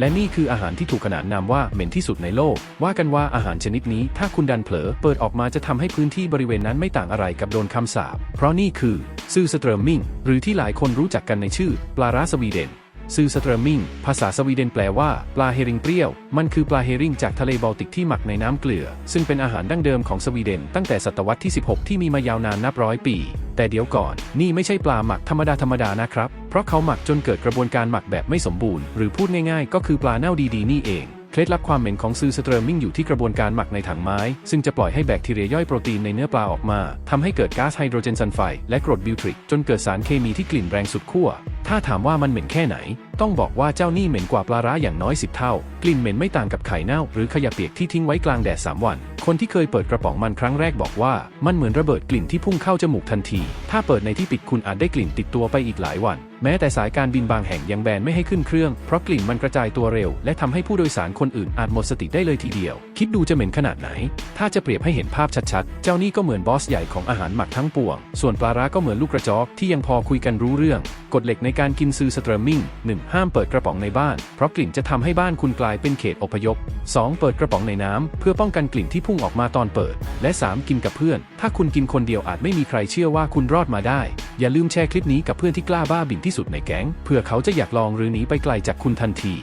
และนี่คืออาหารที่ถูกขนานนามว่าเหม็นที่สุดในโลก ว่ากันว่าอาหารชนิดนี้ถ้าคุณดันเผลอเปิดออกมาจะทำให้พื้นที่บริเวณนั้นไม่ต่างอะไรกับโดนคำสาป เพราะนี่คือซูสเตรมมิงหรือที่หลายคนรู้จักกันในชื่อ ปลาร้าสวีเดนซูสเตรมมิงภาษาสวีเดนแปลว่า ปลาเฮริงเปรี้ยว มันคือปลาเฮริงจากทะเลบอลติกที่หมักในน้ำเกลือ ซึ่งเป็นอาหารดั้งเดิมของสวีเดนตั้งแต่ศตวรรษที่ 16 ที่มีมายาวนานนับร้อยปี แต่เดี๋ยวก่อน นี่ไม่ใช่ปลาหมักธรรมดาธรรมดานะครับ เพราะเขาหมักจนเกิดกระบวนการหมักแบบไม่สมบูรณ์ หรือพูดง่ายๆ ก็คือปลาเน่าดีๆ นี่เอง เคล็ดลับความเหม็นของซูสเตรมมิงอยู่ที่กระบวนการหมักในถังไม้ ซึ่งจะปล่อยให้แบคทีเรียย่อยโปรตีนในเนื้อปลาออกมาทำให้เกิดก๊าซไฮโดรเจนซัลไฟด์และกรดบิวทริก จนเกิดสารเคมีที่กลิ่นแรงสุดขั้ว ถ้าถามว่ามันเหม็นแค่ไหน ต้องบอกว่าเจ้านี่เหม็นกว่าปลาร้าอย่างน้อย10เท่า กลิ่นเหม็นไม่ต่างกับไข่เน่าหรือขยะเปียกที่ทิ้งไว้กลางแดด3วัน คนที่เคยเปิดกระป๋องมันครั้งแรกบอกว่า มันเหมือนระเบิดกลิ่นที่พุ่งเข้าจมูกทันที ถ้าเปิดในที่ปิดคุณอาจได้กลิ่นติดตัวไปอีกหลายวัน แม้แต่สายการบินบางแห่งยังแบนไม่ให้ขึ้นเครื่อง เพราะกลิ่นมันกระจายตัวเร็ว และทำให้ผู้โดยสารคนอื่นอาจหมดสติได้เลยทีเดียว คิดดูจะเหม็นขนาดไหน ถ้าจะเปรียบให้เห็นภาพชัดๆ เจ้านี่ก็เหมือนบอสใหญ่ของอาหารหมักทั้งปวง ส่วนปลาร้าก็เหมือนลูกกระจอกที่ยังพอคุยกันรู้เรื่องกฎเหล็กในการกินซือสเตรมมิ่ง 1. ห้ามเปิดกระป๋องในบ้าน เพราะกลิ่นจะทำให้บ้านคุณกลายเป็นเขตอพยพ 2. เปิดกระป๋องในน้ำเพื่อป้องกันกลิ่นที่พุ่งออกมาตอนเปิด และ 3. กินกับเพื่อน ถ้าคุณกินคนเดียวอาจไม่มีใครเชื่อว่าคุณรอดมาได้ อย่าลืมแชร์คลิปนี้กับเพื่อนที่กล้าบ้าบิ่นที่สุดในแก๊งเพื่อเขาจะอยากลองหรือหนีไปไกลจากคุณทันที